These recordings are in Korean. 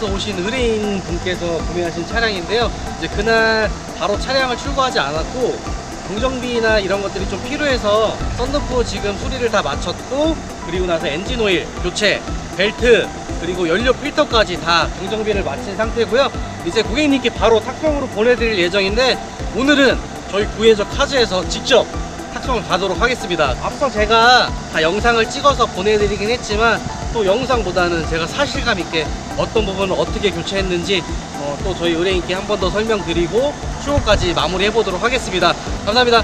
군산에서 오신 의뢰인 분께서 구매하신 차량인데요. 이제 그날 바로 차량을 출고하지 않았고 공정비나 이런 것들이 좀 필요해서 썬루프 지금 수리를 다 마쳤고 그리고 나서 엔진 오일 교체, 벨트 그리고 연료 필터까지 다 공정비를 마친 상태고요. 이제 고객님께 바로 탁송으로 보내드릴 예정인데 오늘은 저희 구해적 카즈에서 직접 탁송을 가도록 하겠습니다. 앞서 제가 다 영상을 찍어서 보내드리긴 했지만 또 영상보다는 제가 사실감 있게 어떤 부분을 어떻게 교체했는지 어, 또 저희 의뢰인께 한 번 더 설명드리고 출고까지 마무리해 보도록 하겠습니다. 감사합니다.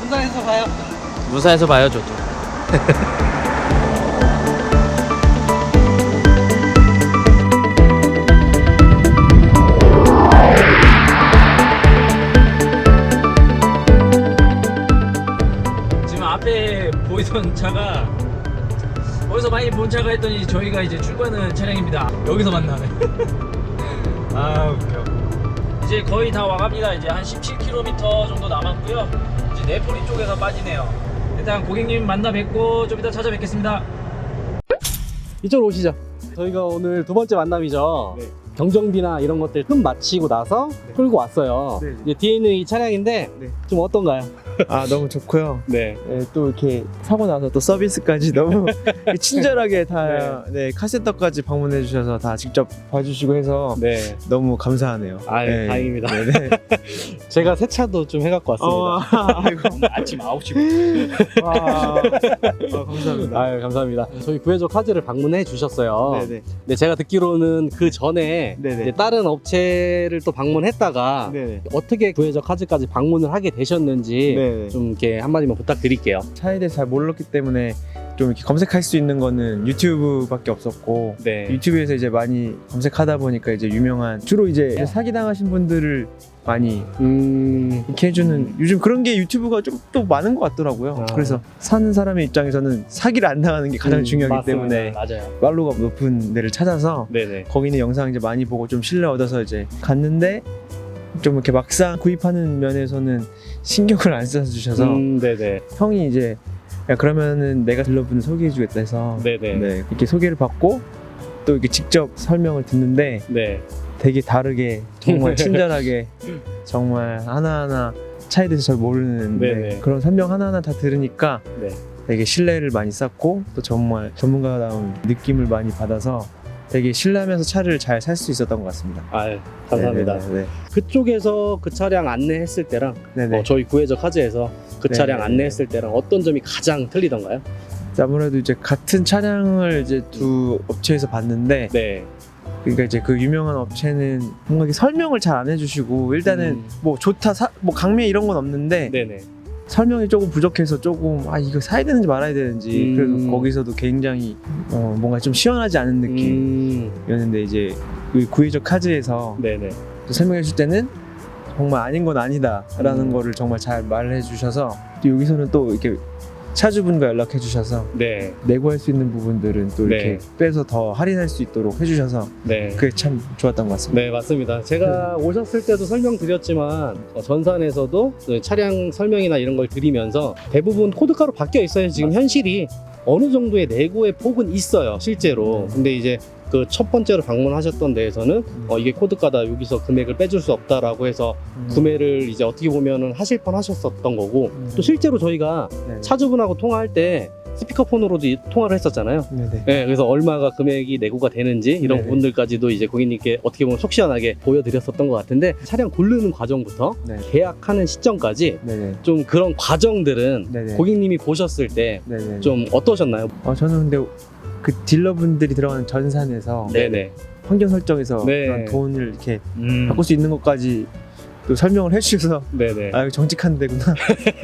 군산에서 봐요. 무사해서 봐요 저도 지금 앞에 보이던 차가 어디서 많이 본 차가 했더니 저희가 이제 출고하는 차량입니다. 여기서 만나네. 아 웃겨. 이제 거의 다 와갑니다. 이제 한 17km 정도 남았고요. 이제 네포리 쪽에서 빠지네요. 일단 고객님 만나 뵙고 좀 이따 찾아뵙겠습니다. 이쪽으로 오시죠. 저희가 오늘 두 번째 만남이죠. 네. 경정비나 이런 것들 끝 마치고 나서 끌고 왔어요. 네. 이제 뒤에 있는 이 차량인데 네. 좀 어떤가요? 아 너무 좋고요. 네. 네, 또 이렇게 사고 나서 또 서비스까지 너무 친절하게 다 네, 카센터까지 방문해 주셔서 다 직접 봐주시고 해서 네. 너무 감사하네요. 아유, 네. 다행입니다. 네, 네. 제가 세차도 좀 해갖고 왔습니다. 어, 아이고. 아침 9시 와, 아, 감사합니다. 아유, 감사합니다. 저희 구해적 카즈를 방문해 주셨어요. 네네. 근데 제가 듣기로는 그 전에 네네. 이제 다른 업체를 또 방문했다가 네네. 어떻게 구해적 카즈까지 방문을 하게 되셨는지 네네. 좀 이렇게 한마디만 부탁드릴게요. 차에 대해서 잘 몰랐기 때문에 좀 이렇게 검색할 수 있는 거는 유튜브밖에 없었고 네. 유튜브에서 이제 많이 검색하다 보니까 이제 유명한 주로 이제 사기 당하신 분들을 많이 음, 이렇게 해주는 요즘 그런 게 유튜브가 좀 또 많은 것 같더라고요. 아. 그래서 사는 사람의 입장에서는 사기를 안 당하는 게 가장 음, 중요하기 맞습니다. 때문에 맞아요. 말로가 높은 데를 찾아서 네네. 거기 있는 영상 이제 많이 보고 좀 신뢰 얻어서 이제 갔는데 좀 이렇게 막상 구입하는 면에서는 신경을 안 써주셔서 음, 네네. 형이 이제 야 그러면은 내가 딜러분을 소개해주겠다 해서 네네. 네, 이렇게 소개를 받고 또 이렇게 직접 설명을 듣는데 네. 되게 다르게 정말 친절하게 정말 하나하나 차에 대해서 잘 모르는데 네네. 그런 설명 하나하나 다 들으니까 네. 되게 신뢰를 많이 쌓고 또 정말 전문가다운 느낌을 많이 받아서 되게 신뢰하면서 차를 잘 살 수 있었던 것 같습니다. 아유, 감사합니다. 네네네. 그쪽에서 그 차량 안내했을 때랑 네네. 어, 저희 구해적 카즈에서 그 네. 차량 안내했을 때랑 어떤 점이 가장 틀리던가요? 아무래도 이제 같은 차량을 이제 두 업체에서 봤는데 네. 그러니까 이제 그 유명한 업체는 뭔가 이렇게 설명을 잘 안 해주시고 일단은 음. 뭐 좋다 사, 뭐 강매 이런 건 없는데 네네. 설명이 조금 부족해서 조금 아 이거 사야 되는지 말아야 되는지 음. 그래서 거기서도 굉장히 어, 뭔가 좀 시원하지 않은 느낌이었는데 음, 이제 그 구의적 카즈에서 네네. 또 설명해 줄 때는 정말 아닌 건 아니다라는 음. 거를 정말 잘 말해 주셔서 또 여기서는 또 이렇게 차주분과 연락해 주셔서 네. 내고할 수 있는 부분들은 또 이렇게 네. 빼서 더 할인할 수 있도록 해주셔서 네. 그게 참 좋았던 것 같습니다. 네, 맞습니다. 제가 오셨을 때도 설명드렸지만 어, 전산에서도 그 차량 설명이나 이런 걸 드리면서 대부분 코드가로 바뀌어 있어요. 지금 현실이 어느 정도의 내고의 폭은 있어요, 실제로. 근데 이제 그 첫 번째로 방문하셨던 데에서는 어, 이게 코드가다 여기서 금액을 빼줄 수 없다라고 해서 음. 구매를 이제 어떻게 보면은 하실 뻔 하셨었던 거고 음. 또 실제로 저희가 네. 차주분하고 통화할 때 스피커폰으로도 이- 통화를 했었잖아요. 네네. 네, 그래서 얼마가 금액이 내고가 되는지 이런 네네. 부분들까지도 이제 고객님께 어떻게 보면 속 시원하게 보여드렸었던 것 같은데 차량 고르는 과정부터 네. 계약하는 시점까지 네네. 좀 그런 과정들은 네네. 고객님이 보셨을 때 네네. 좀 어떠셨나요? 어, 저는 근데 그 딜러분들이 들어가는 전산에서 네네. 환경 설정에서 네. 그런 돈을 이렇게 음. 바꿀 수 있는 것까지 또 설명을 해주셔서 네네. 아 정직한 데구나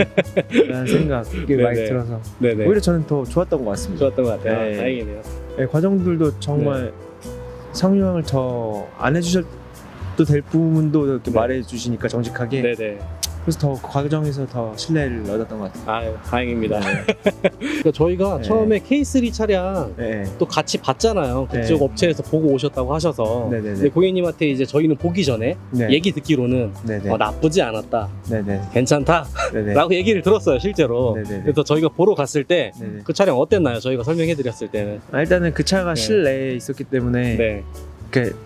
라는 생각이 많이 네네. 들어서 네네. 오히려 저는 더 좋았던 것 같습니다. 좋았던 것 같아요. 네. 다행이네요. 네, 과정들도 정말 상용을 더 안 해주셔도 될 부분도 이렇게 네. 말해 주시니까 정직하게 네네. 그래서 더 그 과정에서 더 신뢰를 얻었던 것 같아요. 아유, 다행입니다. 그러니까 저희가 네. 처음에 K3 차량 네. 또 같이 봤잖아요. 그쪽 네. 업체에서 보고 오셨다고 하셔서. 네네네. 근데 고객님한테 이제 저희는 보기 전에 네. 얘기 듣기로는 네네. 어, 나쁘지 않았다, 네네. 괜찮다, 네네. 라고 얘기를 들었어요, 실제로. 네네네. 그래서 저희가 보러 갔을 때그 네네. 차량 어땠나요? 저희가 설명해 드렸을 때는. 아, 일단은 그 차가 네. 실내에 있었기 때문에 네. 그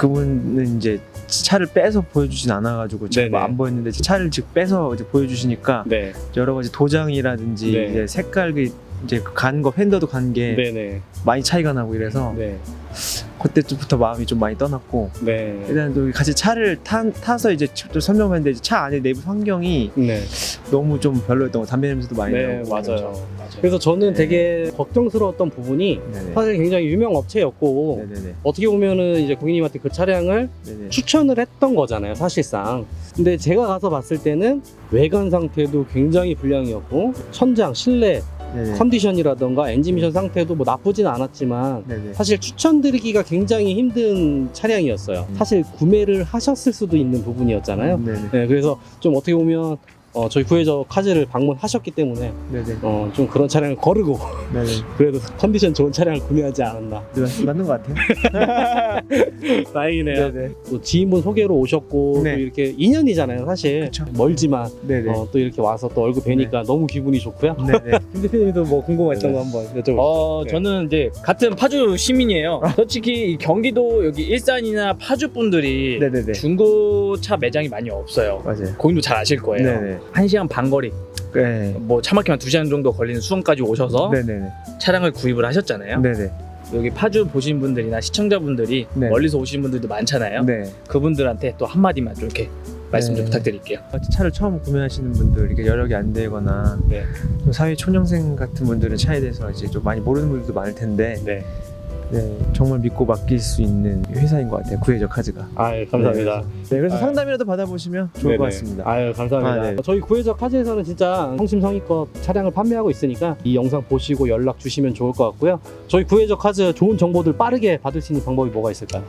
그분은 이제 차를 빼서 보여주진 않아가지고 네네. 제가 안 보였는데 차를 즉 빼서 이제 보여주시니까 네. 여러 가지 도장이라든지 네. 이제 색깔 그 이제 간거 팬더도 간 게 네네. 많이 차이가 나고 이래서 네. 그때부터 마음이 좀 많이 떠났고 네. 일단 또 같이 차를 타, 타서 이제 또 설명했는데 이제 차 안에 내부 환경이 네. 너무 좀 별로였던 거 담배 냄새도 많이 네, 나고 맞아요. 그래서 저는 네. 되게 걱정스러웠던 부분이 네네. 사실 굉장히 유명 업체였고 네네네. 어떻게 보면은 이제 고객님한테 그 차량을 네네. 추천을 했던 거잖아요, 사실상. 근데 제가 가서 봤을 때는 외관 상태도 굉장히 불량이었고 천장, 실내 네네. 컨디션이라던가 엔진 미션 상태도 뭐 나쁘진 않았지만 네네. 사실 추천드리기가 굉장히 힘든 차량이었어요. 음. 사실 구매를 하셨을 수도 있는 부분이었잖아요. 네네. 네, 그래서 좀 어떻게 보면 어, 저희 구해저 카즈를 방문하셨기 때문에 네네. 어, 좀 그런 차량을 거르고 네네. 그래도 컨디션 좋은 차량을 구매하지 않았나. 네, 맞는 것 같아요. 다행이네요. 네네. 또 지인분 소개로 오셨고 네. 또 이렇게 인연이잖아요, 사실. 그쵸. 멀지만 네네. 어, 또 이렇게 와서 또 얼굴 뵈니까 너무 기분이 좋고요. 네네. 김 대표님도 뭐 궁금했던 네. 거 한번 여쭤볼게요. 어, 네. 저는 이제 같은 파주 시민이에요. 솔직히 이 경기도 여기 일산이나 파주 분들이 네네네. 중고차 매장이 많이 없어요. 맞아요. 고객도 잘 아실 거예요. 네네. 한 시간 반 거리, 네. 뭐 차 막히면 두 시간 정도 걸리는 수원까지 오셔서 네네네. 차량을 구입을 하셨잖아요. 네네. 여기 파주 보신 분들이나 시청자분들이 네. 멀리서 오신 분들도 많잖아요. 네. 그분들한테 또 한마디만 좀 이렇게 말씀 좀 네. 부탁드릴게요. 차를 처음 구매하시는 분들, 이렇게 여력이 안 되거나 네. 좀 사회 초년생 같은 분들은 차에 대해서 이제 좀 많이 모르는 분들도 많을 텐데, 네. 네, 정말 믿고 맡길 수 있는 회사인 것 같아요. 구해적 카즈가. 아유, 감사합니다. 네, 그래서 아유. 상담이라도 받아보시면 좋을 것 같습니다. 아유, 감사합니다. 아, 네. 저희 구해적 카즈에서는 진짜 성심성의껏 차량을 판매하고 있으니까 이 영상 보시고 연락 주시면 좋을 것 같고요. 저희 구해적 카즈 좋은 정보들 빠르게 받을 수 있는 방법이 뭐가 있을까요?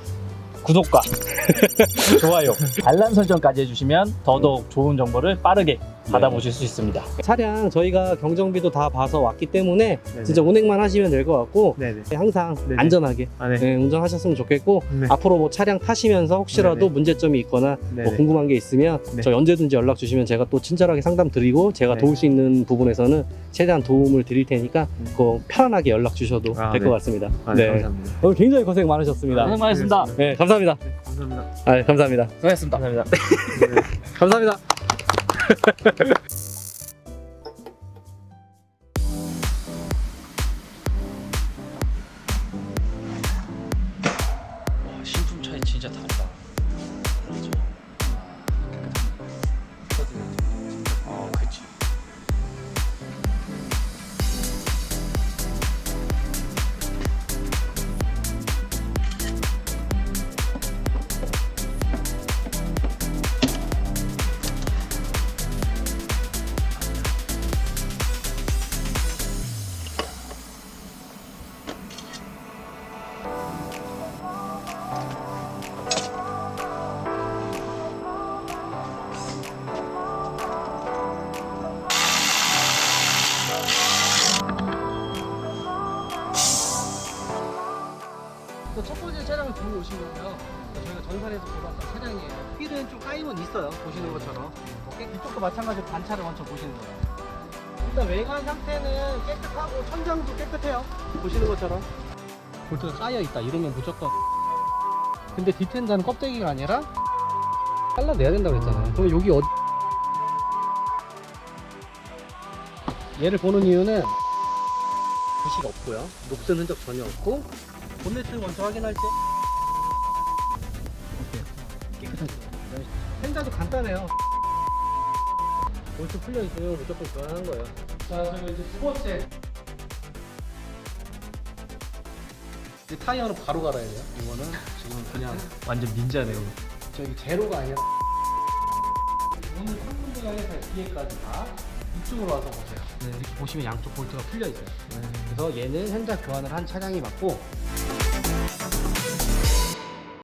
구독과 좋아요, 알람 설정까지 해주시면 더더욱 좋은 정보를 빠르게 받아보실 수 있습니다. 차량 저희가 경정비도 다 봐서 왔기 때문에 네네. 진짜 운행만 하시면 될 것 같고 네네. 항상 네네. 안전하게 아, 네. 네, 운전하셨으면 좋겠고 네. 앞으로 뭐 차량 타시면서 혹시라도 네네. 문제점이 있거나 네네. 뭐 궁금한 게 있으면 네. 저희 언제든지 연락 주시면 제가 또 친절하게 상담 드리고 제가 네. 도울 수 있는 부분에서는 최대한 도움을 드릴 테니까 음. 그거 편안하게 연락 주셔도 아, 될것 네. 같습니다. 아, 네. 감사합니다. 오늘 굉장히 고생 많으셨습니다. 고생 많으셨습니다. 네, 감사합니다. 네, 감사합니다. 아, 감사합니다. 수고하셨습니다. 감사합니다. 네. 감사합니다. ハハハハ! 있어요. 보시는 것처럼. 어, 깨- 이쪽도 마찬가지로 반차를 먼저 보시는 거예요. 일단 외관 상태는 깨끗하고 천장도 깨끗해요. 보시는 것처럼. 볼트가 까여 있다. 이러면 무조건. 근데 디텐자는 껍데기가 아니라 잘라내야 된다고 했잖아요. 그럼 여기 어디? 얘를 보는 이유는 부식 없고요. 녹슨 흔적 전혀 없고 본네트 먼저 확인할 때 펜자도 간단해요. 볼트 풀려 있으면 무조건 교환하는 거예요. 자 그리고 이제 두 번째. 이 타이어는 바로 갈아야 돼요. 이거는 지금 그냥 완전 닌자네요 저기 제로가 아니라 오늘 상품 분야에서 뒤에까지 다 이쪽으로 와서 보세요. 네, 이렇게 보시면 양쪽 볼트가 풀려 있어요. 그래서 얘는 현장 교환을 한 차량이 맞고